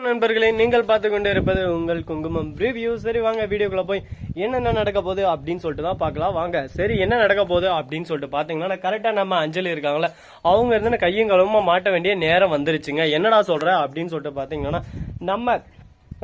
வணக்கம் நண்பர்களே நீங்கள் பார்த்து கொண்டு இருப்பது உங்கள் குங்குமம் ரிவ்யூ சரி வாங்க வீடியோக்குள்ள போய் என்னென்ன நடக்க போகுது அப்படின்னு சொல்லிட்டு தான் பார்க்கலாம். வாங்க சரி என்ன நடக்க போகுது அப்படின்னு சொல்லிட்டு பாத்தீங்கன்னா கரெக்டா நம்ம அஞ்சலி இருக்காங்களே அவங்க இருந்து கையும் களவுமா மாட்ட வேண்டிய நேரம் வந்துருச்சுங்க. என்னடா சொல்ற அப்படின்னு சொல்லிட்டு பாத்தீங்கன்னா நம்ம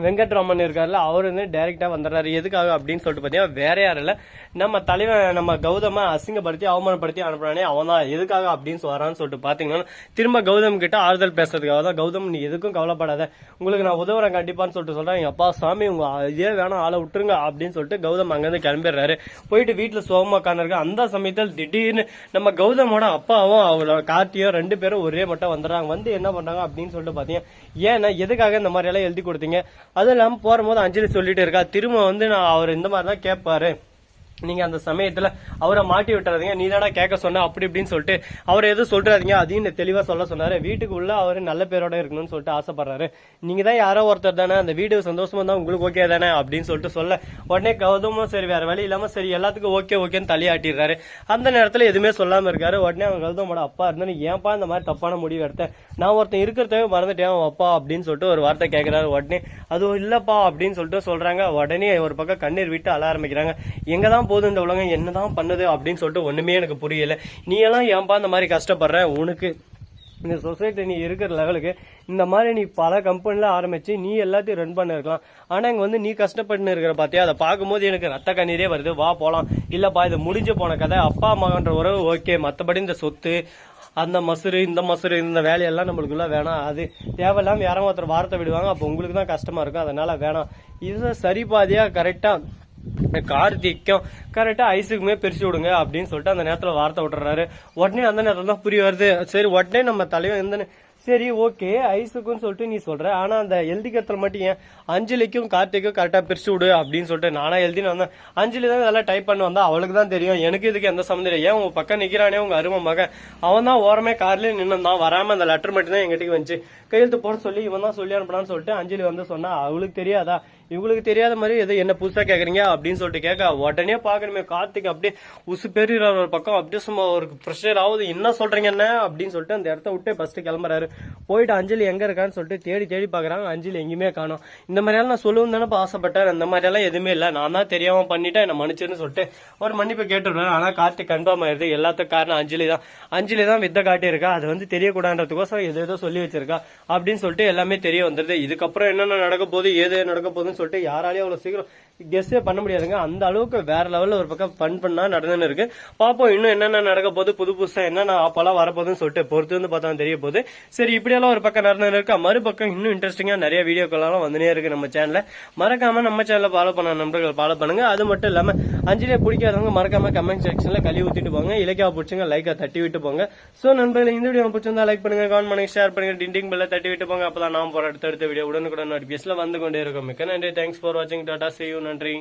வெங்கட்ராமன் இருக்காருல்ல அவர் வந்து டைரக்டா வந்துடுறாரு. எதுக்காக அப்படின்னு சொல்லிட்டு பாத்தீங்கன்னா வேற யாரும் இல்லை. நம்ம தலைவன் நம்ம கௌதம அசிங்கப்படுத்தி அவமானப்படுத்தி அனுப்புறானே அவன் தான். எதுக்காக அப்படின்னு சொல்றான்னு சொல்லிட்டு பாத்தீங்கன்னா திரும்ப கௌதம் கிட்ட ஆறுதல் பேசுறதுக்காக தான். கௌதம் நீ எதுக்கும் கவலைப்படாத. உங்களுக்கு நான் உதவுறேன் கண்டிப்பான்னு சொல்லிட்டு சொல்றேன். எங்கள் அப்பா சாமி உங்க இதே வேணாம். ஆளை விட்டுருங்க அப்படின்னு சொல்லிட்டு கௌதம் அங்கிருந்து கிளம்பிடுறாரு. போயிட்டு வீட்டுல சோகமா உட்காந்துருக்க அந்த சமயத்தில் திடீர்னு நம்ம கௌதமோட அப்பாவும் அவரோட கார்த்தியும் ரெண்டு பேரும் ஒரே மட்டும் வந்துடுறாங்க. வந்து என்ன பண்றாங்க அப்படின்னு சொல்லிட்டு பாத்தீங்க ஏன்னா எதுக்காக இந்த மாதிரி எல்லாம் எழுதி கொடுத்தீங்க? அதுவும் இல்லாமல் போகும்போது அஞ்சலி சொல்லிட்டு இருக்கா. திரும்ப வந்து நான் அவர் இந்த மாதிரி தான் கேட்பாரு நீங்க அந்த சமயத்துல அவரை மாட்டி விட்டுறாதீங்க. நீ தானே கேட்க சொன்ன அப்படி இப்படின்னு சொல்லிட்டு அவர் எதுவும் சொல்றாதீங்க? அதையும் தெளிவா சொல்ல சொன்னாரு. வீட்டுக்கு உள்ள அவரு நல்ல பேரோட இருக்கணும்னு சொல்லிட்டு ஆசைப்படுறாரு. நீங்க தான் யாரோ ஒருத்தர் தானே அந்த வீடு சந்தோஷமா தான் உங்களுக்கு ஓகே தானே அப்படின்னு சொல்லிட்டு சொல்ல உடனே கௌதமும் சரி வேற வழி இல்லாம சரி எல்லாத்துக்கும் ஓகே ஓகேன்னு தலையாட்டிடுறாரு அந்த நேரத்துல எதுவுமே சொல்லாம இருக்காரு. உடனே அவன் கௌதமோட அப்பா இருந்தா ஏன்பா இந்த மாதிரி தப்பான முடிவு எடுத்தேன் நான் ஒருத்தன் இருக்கிறதவே மறந்துட்டேன் அவன் அப்பா அப்படின்னு சொல்லிட்டு ஒரு வார்த்தை கேட்கிறாரு உடனே அதுவும் இல்லப்பா அப்படின்னு சொல்லிட்டு சொல்றாங்க. உடனே ஒரு பக்கம் கண்ணீர் விட்டு அல ஆரம்பிக்கிறாங்க. எங்க தான் போகுது இந்த உலகம் என்னதான் பண்ணுது அப்படின்னு சொல்லிட்டு ஒண்ணுமே எனக்கு புரியல. நீ எல்லாம் ஏன்பா இந்த மாதிரி கஷ்டப்படுற? உனக்கு இந்த சொசைட்டி நீ இருக்கிற லெவலுக்கு இந்த மாதிரி நீ பல கம்பெனில ஆரம்பிச்சு நீ எல்லாத்தையும் ரன் பண்ணிருக்கலாம் ஆனால் ஆனா இங்க வந்து நீ கஷ்டப்பட்டு இருக்கிற பாத்தியா? அதை பார்க்கும்போது எனக்கு ரத்த கண்ணீரே வருது. வா போலாம். இல்லப்பா இது முடிஞ்சு போன கதை. அப்பா அம்மான்ற உறவு ஓகே மத்தபடி இந்த சொத்து அந்த மசுறு இந்த மசுறு இந்த வேலையெல்லாம் நம்மளுக்குள்ள வேணாம். அது தேவையில்லாம யாரும் ஒருத்தர் வார்த்தை விடுவாங்க. அப்போ உங்களுக்கு தான் கஷ்டமா இருக்கும். அதனால வேணாம். இதை சரி பாதியா கரெக்டா கார்த்திக்கும் கரெக்டா ஐஸுக்குமே பிரிச்சு விடுங்க அப்படின்னு சொல்லிட்டு அந்த நேரத்துல வார்த்தை விட்டுறாரு. உடனே அந்த நேரத்துல தான் புரிய வருது. சரி உடனே நம்ம தலைவன் எந்த சரி ஓகே ஐஸுக்குன்னு சொல்லிட்டு நீ சொல்ற ஆனா அந்த எழுதிக்கிறதுல மட்டும் ஏன்? அஞ்சலிக்கும் கார்த்திக்கும் கரெக்டா பிரிச்சு விடு அப்படின்னு சொல்லிட்டு நானா எழுதினு வந்தேன். அஞ்சலி தான் இதெல்லாம் டைப் பண்ண வந்தா அவளுக்கு தான் தெரியும். எனக்கு இதுக்கு எந்த சம்மந்தம் இல்லை. ஏன் உங்க பக்கம் நிக்கிறானே உங்க அருமை மகன்? அவன் தான் ஓரமே கார்லயே நின்று தான் வராம அந்த லெட்டர் மட்டும் தான் எங்கிட்ட வந்துச்சு. கையெழுத்து போட சொல்லி இவன் தான் சொல்லி அனுப்பினான்னு சொல்லிட்டு அஞ்சலி வந்து சொன்னா அவளுக்கு தெரியாதா? இவங்களுக்கு தெரியாத மாதிரி எதை என்ன புதுசா கேக்குறீங்க அப்படின்னு சொல்லிட்டு கேட்க உடனே பார்க்கணுமே கார்த்திக் அப்படியே உசு பெரிய ஒரு பக்கம் அப்படியே சும்மா ஒரு ப்ரெஷர் ஆகுது. என்ன சொல்றீங்க என்ன? அப்படின்னு சொல்லிட்டு அந்த இடத்த விட்டு ஃபர்ஸ்ட் கிளம்புறாரு. போயிட்டு அஞ்சலி எங்க இருக்கான்னு சொல்லிட்டு தேடி தேடி பாக்குறாங்க அஞ்சலி எங்கேயுமே காணும். இந்த மாதிரி எல்லாம் நான் சொல்லவும் தானே ஆசைப்பட்டேன். இந்த மாதிரி எல்லாம் எதுவுமே இல்லை. நான் தான் தெரியாம பண்ணிட்டேன். என்ன மன்னிச்சுன்னு சொல்லிட்டு ஒரு மன்னிப்பு கேட்டுருவேன் ஆனா கார்த்திக் கன்ஃபார்ம் ஆயிருது. எல்லாத்துக்கும் காரணம் அஞ்சலி தான். அஞ்சலி தான் வித்த காட்டியிருக்கா. அது வந்து தெரியக்கூடாதுன்றதுக்கோசரம் எது ஏதோ சொல்லி வச்சிருக்கா. அப்படின்னு சொல்லிட்டு எல்லாமே தெரிய வந்துருது. இதுக்கப்புறம் என்னென்ன நடக்க போகுது? ஏது நடக்க போகுதுன்னு சொல்லிட்டு யாராலையும் அவ்வளவு சீக்கிரம் கெஸ்ஸே பண்ண முடியாதுங்க. அந்த அளவுக்கு வேற லெவல்ல ஒரு பக்கம் ஃபன் பண்ணா நடந்துன்னு இருக்கு. பாப்போம் இன்னும் என்னென்ன நடக்க போகுது புது புதுசா என்னென்ன அப்போல்லாம் வரப்போகுதுன்னு சொல்லிட்டு பொறுத்து வந்து பார்த்தா தெரிய போகுது. சரி இப்படியெல்லாம் ஒரு பக்கம் நடந்துன்னு இருக்கு? மறுபக்கம் இன்னும் இன்ட்ரெஸ்டிங்கா நிறைய வீடியோக்கள்லாம் வந்துனே இருக்கு நம்ம சேனலில் மறக்காம நம்ம சேனலில் ஃபாலோ பண்ண நண்பர்கள் ஃபாலோ பண்ணுங்க. அது மட்டும் இல்லாம அஞ்சலியை பிடிக்காதவங்க மறக்காம கமெண்ட் செக்ஷன்ல கழுவி ஊத்திட்டு போங்க. இலக்கியா பிடிச்சுங்க லைக்கா தட்டி விட்டு போங்க. சோ நண்பர்கள் இந்த வீடியோ பிடிச்சிருந்தா லைக் பண்ணுங்க கமெண்ட் பண்ணுங்க ஷேர் பண்ணுங்க டிண்டிங் பெல்ல தட்டி விட்டு போங்க. அப்பதான் நான் போற அடுத்த அடுத்த வீடியோ உடனுக்குடன் நோட்டிபிகேஷன்ல வந்து கொண்டே இருக்கும். மிக்க நன்றி. தேங்க்ஸ் ஃபார் வாட்சிங் டாடா see யூ நன்றி.